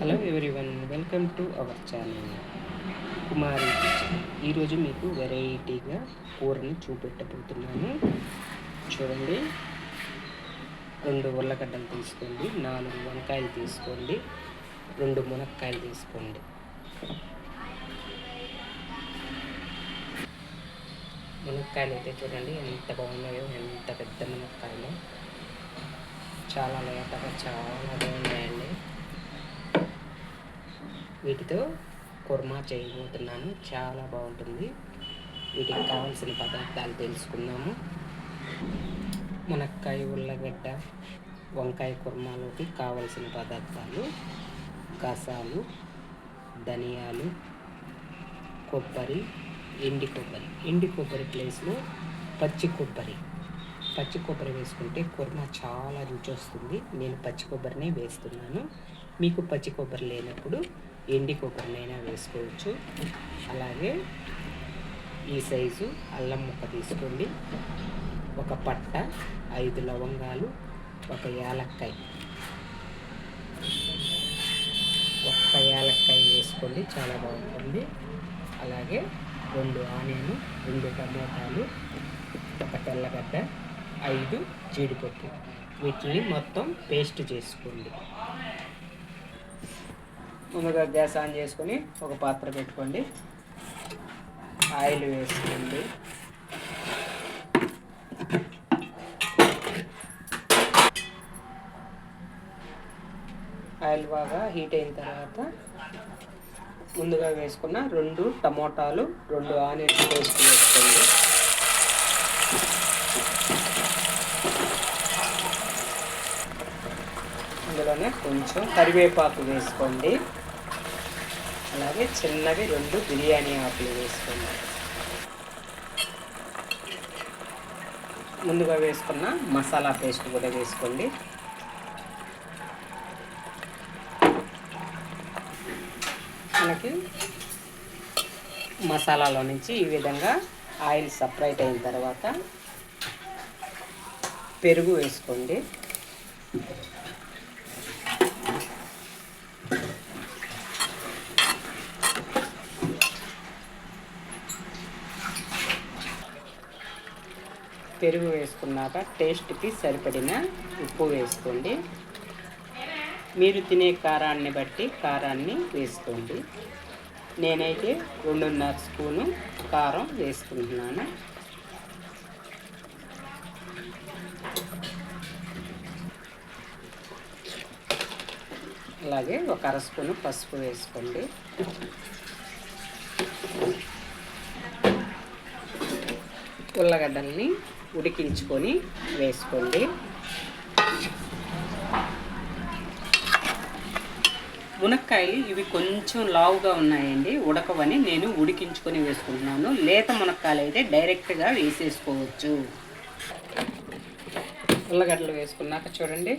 Hello everyone welcome to our channel. Kumari kitchen. ఈరోజు మీకు వెరైటీగా కూరని చూపెట్టబోతున్నాను. చూడండి. రెండు ఉల్లగడ్డలు తీసుకోండి నాలుగు వంకాయలు తీసుకోండి రెండు మునక్కాయలు తీసుకోండి. మునక్కాయలు అయితే చూడండి ఎంత బాగున్నాయో ఎంత పెద్ద మునక్కాయలు. చాలా లేతగా చాలా బాగున్నాయండి. వీటితో కుర్మా చేయబోతున్నాను చాలా బాగుంటుంది. వీటికి కావాల్సిన పదార్థాలు తెలుసుకుందాము. మునక్కాయ ఉల్లగడ్డ వంకాయ కుర్మాలోకి కావలసిన పదార్థాలు గసాలు ధనియాలు కొబ్బరి ఎండి కొబ్బరి. ఎండి కొబ్బరి ప్లేస్లో పచ్చి కొబ్బరి. పచ్చి కొబ్బరి వేసుకుంటే కుర్మా చాలా రుచి వస్తుంది. నేను పచ్చి కొబ్బరినే వేస్తున్నాను. మీకు పచ్చి కొబ్బరి లేనప్పుడు ఎండి కొబ్బరినైనా వేసుకోవచ్చు. అలాగే ఈ సైజు అల్లం ముక్క తీసుకోండి. ఒక పట్ట ఐదు లవంగాలు ఒక యాలక్కాయ. ఒక్క యాలక్కాయ వేసుకోండి చాలా బాగుంటుంది. అలాగే రెండు ఆనియన్ రెండు టమోటాలు ఒక తెల్లగడ్డ ఐదు జీడిపప్పు. వీటిని మొత్తం పేస్ట్ చేసుకోండి. ముందుగా గ్యాస్ ఆన్ చేసుకొని ఒక పాత్ర పెట్టుకోండి. ఆయిల్ వేసుకోండి. ఆయిల్ బాగా హీట్ అయిన తర్వాత ముందుగా వేసుకున్న రెండు టమోటాలు రెండు ఆనియన్స్ పేస్ట్ వేసుకోండి. అందులోనే కొంచెం కరివేపాకు వేసుకోండి. అలాగే చిన్నవి రెండు బిర్యానీ ఆకులు వేసుకోండి ముందుగా వేసుకున్న మసాలా పేస్ట్ కూడా వేసుకోండి. మనకి మసాలాలో నుంచి ఈ విధంగా ఆయిల్ సపరేట్ అయిన తర్వాత పెరుగు వేసుకోండి. పెరుగు వేసుకున్నాక టేస్ట్కి సరిపడిన ఉప్పు వేసుకోండి. మీరు తినే కారాన్ని బట్టి కారాన్ని వేసుకోండి. నేనైతే రెండున్నర స్పూను కారం వేసుకుంటున్నాను. అలాగే ఒక అర స్పూను పసుపు వేసుకోండి. ఉల్లగడ్డల్ని ఉడికించుకొని వేసుకోండి. మునక్కాయలు ఇవి కొంచెం లావుగా ఉన్నాయండి ఉడకవని నేను ఉడికించుకొని వేసుకుంటున్నాను. లేత మునక్కాయలు అయితే డైరెక్ట్గా వేసేసుకోవచ్చు. ఉల్లగడ్డలు వేసుకున్నాక చూడండి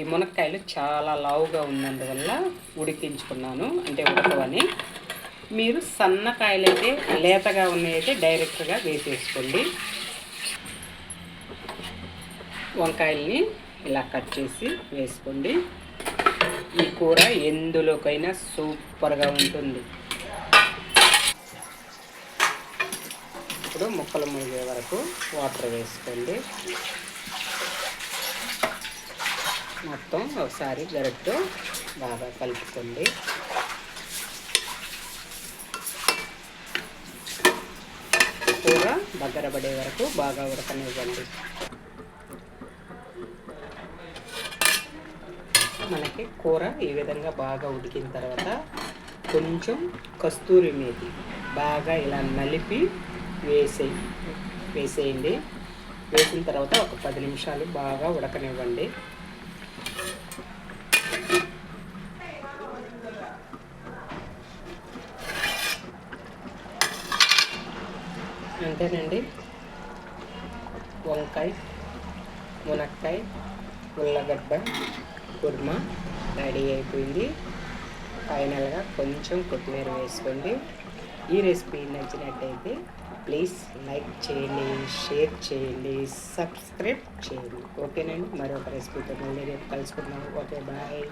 ఈ మునక్కాయలు చాలా లావుగా ఉన్నందువల్ల ఉడికించుకున్నాను అంటే ఉడకవని. మీరు సన్నకాయలు అయితే లేతగా ఉన్నాయైతే డైరెక్ట్గా వేసేసుకోండి. వంకాయల్ని ఇలా కట్ చేసి వేసుకోండి. ఈ కూర ఎందులోకైనా సూపర్గా ఉంటుంది. ఇప్పుడు ముక్కలు మునిగే వరకు వాటర్ వేసుకోండి. మొత్తం ఒకసారి గరిటతో బాగా కలుపుకోండి. కూర దగ్గర పడే వరకు బాగా ఉడకనివ్వండి. మనకి కూర ఈ విధంగా బాగా ఉడికిన తర్వాత కొంచెం కస్తూరి మేతి బాగా ఇలా నలిపి వేసే వేసేయండి. వేసిన తర్వాత ఒక పది నిమిషాలు బాగా ఉడకనివ్వండి. అంతేనండి. వంకాయ మునక్కాయ ఉల్లగడ్డ కుర్మా రెడీ అయిపోయింది. ఫైనల్గా కొంచెం కొత్తిమీర వేసుకోండి. ఈ రెసిపీ నచ్చినట్టయితే ప్లీజ్ లైక్ చేయండి షేర్ చేయండి సబ్స్క్రైబ్ చేయండి. ఓకేనండి మరొక రెసిపీతో మళ్ళీ రేపు కలుసుకుందాం. Okay bye.